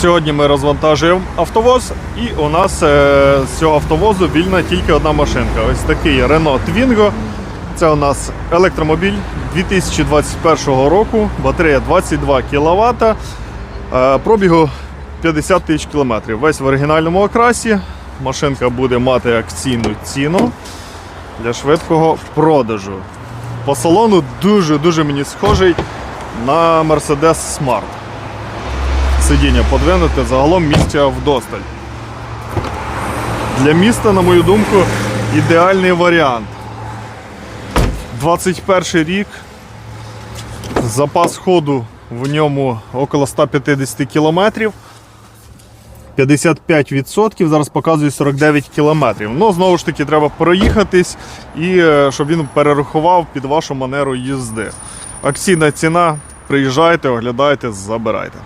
Сьогодні ми розвантажуємо автовоз, і у нас е, з цього автовозу вільна тільки одна машинка. Ось такий Renault Twingo. Це у нас електромобіль 2021 року, батарея 22 кВт, е, пробігу 50 тисяч кілометрів. Весь в оригінальному окрасі. Машинка буде мати акційну ціну для швидкого продажу. По салону дуже-дуже мені схожий на Mercedes Smart. Сидіння подвинути, загалом місця вдосталь. Для міста, на мою думку, ідеальний варіант. 21 рік. Запас ходу в ньому около 150 кілометрів. 55%, зараз показує 49 кілометрів. Ну, знову ж таки, треба проїхатись і е, щоб він перерахував під вашу манеру їзди. Акційна ціна. Приїжджайте, оглядайте, забирайте.